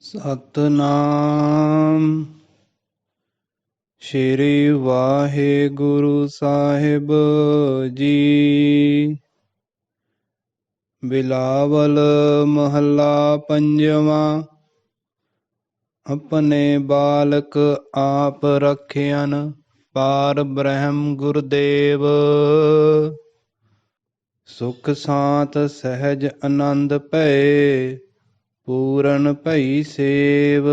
ਸਤਨਾਮ। ਸ਼੍ਰੀ ਵਾਹਿਗੁਰੂ ਸਾਹਿਬ ਜੀ। ਬਿਲਾਵਲ ਮਹੱਲਾ ਪੰਜਵਾਂ। ਆਪਣੇ ਬਾਲਕ ਆਪ ਰਖਿਆਨ ਪਾਰ ਬ੍ਰਹਮ ਗੁਰਦੇਵ। ਸੁਖ ਸਾਤ ਸਹਿਜ ਆਨੰਦ ਭਏ। ਪੂਰਨ ਭਈ ਸੇਵ।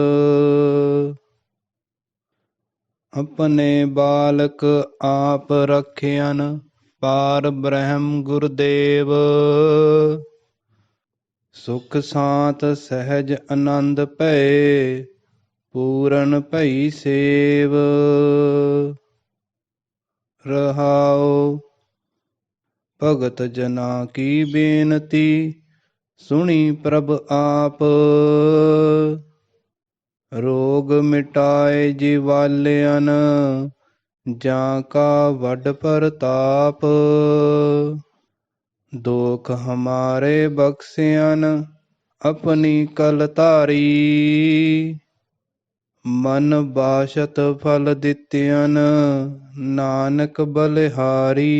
ਆਪਣੇ ਬਾਲਕ ਆਪ ਰਖਿਆਨ ਪਾਰ ਬ੍ਰਹਮ ਗੁਰਦੇਵ। ਸੁਖ ਸਾਤ ਸਹਿਜ ਆਨੰਦ ਭਏ, ਪੂਰਨ ਭਈ ਸੇਵ। ਰਹਾਉ ਭਗਤ ਜਨਾ ਕੀ ਬੇਨਤੀ ਸੁਣੀ ਪ੍ਰਭ ਆਪ। ਰੋਗ ਮਿਟਾਏ ਜਿਵਾਲਿਆਨ, ਜਾਂ ਕਾ ਵੱਡ ਪਰਤਾਪ। ਦੋਖ ਹਮਾਰੇ ਬਖਸਿਆਨ, ਆਪਣੀ ਕਲ ਧਾਰੀ ਮਨ ਬਾਸ਼ਤ ਫਲ ਦਿੱਤਿਆਨ, ਨਾਨਕ ਬਲਿਹਾਰੀ।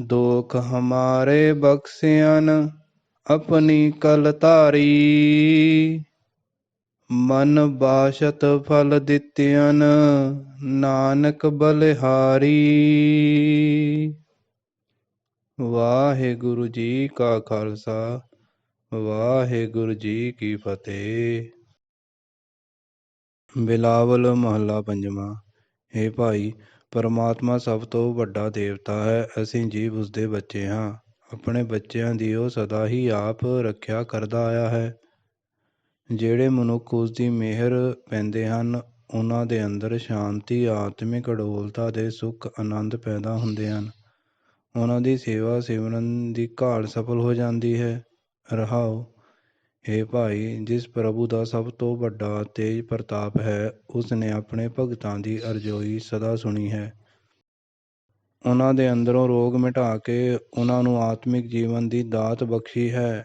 ਦੋਖ ਹਮਾਰੇ ਬਖਸਿਆਨ ਆਪਣੀ ਕਲ ਧਾਰੀ। ਮਨ ਬਾਸ਼ਤ ਫਲ ਦਿੱਤਿਆਨ ਨਾਨਕ ਬਲਿਹਾਰੀ। ਵਾਹਿਗੁਰੂ ਜੀ ਕਾ ਖਾਲਸਾ, ਵਾਹਿਗੁਰੂ ਜੀ ਕੀ ਫਤਿਹ। ਬਿਲਾਵਲ ਮਹੱਲਾ ਪੰਜਵਾਂ, ਹੇ ਭਾਈ ਪਰਮਾਤਮਾ ਸਭ ਤੋਂ ਵੱਡਾ ਦੇਵਤਾ ਹੈ, ਅਸੀਂ ਜੀਵ ਉਸਦੇ ਬੱਚੇ ਹਾਂ। ਆਪਣੇ ਬੱਚਿਆਂ ਦੀ ਉਹ ਸਦਾ ਹੀ ਆਪ ਰੱਖਿਆ ਕਰਦਾ ਆਇਆ ਹੈ। ਜਿਹੜੇ ਮਨੁੱਖ ਉਸ ਦੀ ਮਿਹਰ ਪੈਂਦੇ ਹਨ, ਉਹਨਾਂ ਦੇ ਅੰਦਰ ਸ਼ਾਂਤੀ, ਆਤਮਿਕ ਅਡੋਲਤਾ ਦੇ ਸੁੱਖ, ਆਨੰਦ ਪੈਦਾ ਹੁੰਦੇ ਹਨ। ਉਹਨਾਂ ਦੀ ਸੇਵਾ ਸਿਮਰਨ ਦੀ ਘਾਲ ਸਫਲ ਹੋ ਜਾਂਦੀ ਹੈ। ਰਹਾਓ। ਹੇ ਭਾਈ, ਜਿਸ ਪ੍ਰਭੂ ਦਾ ਸਭ ਤੋਂ ਵੱਡਾ ਤੇਜ ਪ੍ਰਤਾਪ ਹੈ ਉਸ ਨੇ ਆਪਣੇ ਭਗਤਾਂ ਦੀ ਅਰਜ਼ੋਈ ਸਦਾ ਸੁਣੀ ਹੈ। ਉਹਨਾਂ ਦੇ ਅੰਦਰੋਂ ਰੋਗ ਮਿਟਾ ਕੇ ਉਹਨਾਂ ਨੂੰ ਆਤਮਿਕ ਜੀਵਨ ਦੀ ਦਾਤ ਬਖਸ਼ੀ ਹੈ।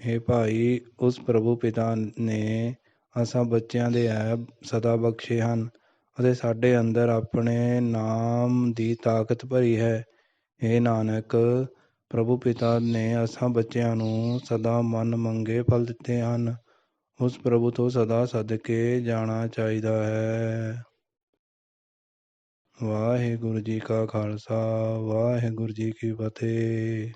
हे ਭਾਈ, ਉਸ ਪ੍ਰਭੂ ਪਿਤਾ ਨੇ ਅਸਾਂ ਬੱਚਿਆਂ ਦੇ ਐਬ ਸਦਾ ਬਖਸ਼ੇ ਹਨ ਅਤੇ ਸਾਡੇ ਅੰਦਰ ਆਪਣੇ ਨਾਮ ਦੀ ਤਾਕਤ ਭਰੀ ਹੈ। हे ਨਾਨਕ ਪ੍ਰਭੂ ਪਿਤਾ ਨੇ ਅਸਾਂ ਬੱਚਿਆਂ ਨੂੰ ਸਦਾ ਮਨ ਮੰਗੇ ਫਲ ਦਿੱਤੇ ਹਨ। ਉਸ ਪ੍ਰਭੂ ਤੋਂ ਸਦਾ ਸਦਕੇ ਜਾਣਾ ਚਾਹੀਦਾ ਹੈ। ਵਾਹਿਗੁਰੂ ਜੀ ਕਾ ਖਾਲਸਾ, ਵਾਹਿਗੁਰੂ ਜੀ ਕੀ ਫਤਿਹ।